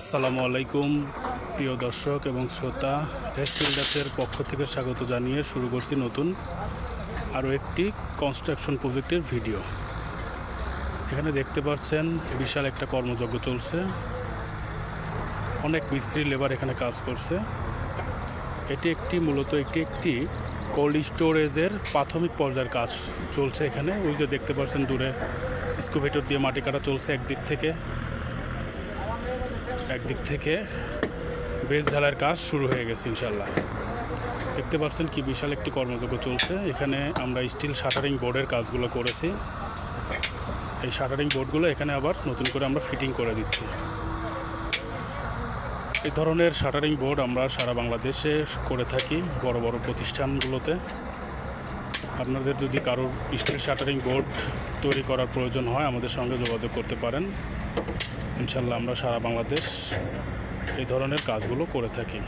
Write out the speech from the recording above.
আসসালামু আলাইকুম, প্রিয় দর্শক এবং শ্রোতা। রেস্ট পক্ষ থেকে স্বাগত জানিয়ে শুরু করছি নতুন আরও একটি কনস্ট্রাকশন প্রজেক্টের ভিডিও এখানে দেখতে পাচ্ছেন, বিশাল একটা কর্মযজ্ঞ চলছে। অনেক মিস্ত্রি লেবার এখানে কাজ করছে। এটি একটি, মূলত একটি একটি কোল্ড স্টোরেজের প্রাথমিক পর্যায়ের কাজ চলছে এখানে। ওই যে দেখতে পাচ্ছেন, দূরে স্কুভেটর দিয়ে মাটি কাটা চলছে একদিক থেকে। একদিক থেকে বেজ ঢালাইয়ের কাজ শুরু হয়ে গেছে ইনশাল্লাহ দেখতে পাচ্ছেন কি বিশাল একটি কর্মযজ্ঞ চলছে। এখানে আমরা স্টিল শাটারিং বোর্ডের কাজগুলো করেছি। এই শাটারিং বোর্ডগুলো এখানে আবার নতুন করে আমরা ফিটিং করে দিচ্ছি। এই ধরনের শাটারিং বোর্ড আমরা সারা বাংলাদেশে করে থাকি বড় বড় প্রতিষ্ঠানগুলোতে। আপনাদের যদি কারোর স্টিল শাটারিং বোর্ড তৈরি করার প্রয়োজন হয়, আমাদের সঙ্গে যোগাযোগ করতে পারেন। ইনশাল্লাহ আমরা সারা বাংলাদেশ এই ধরনের কাজগুলো করে থাকি।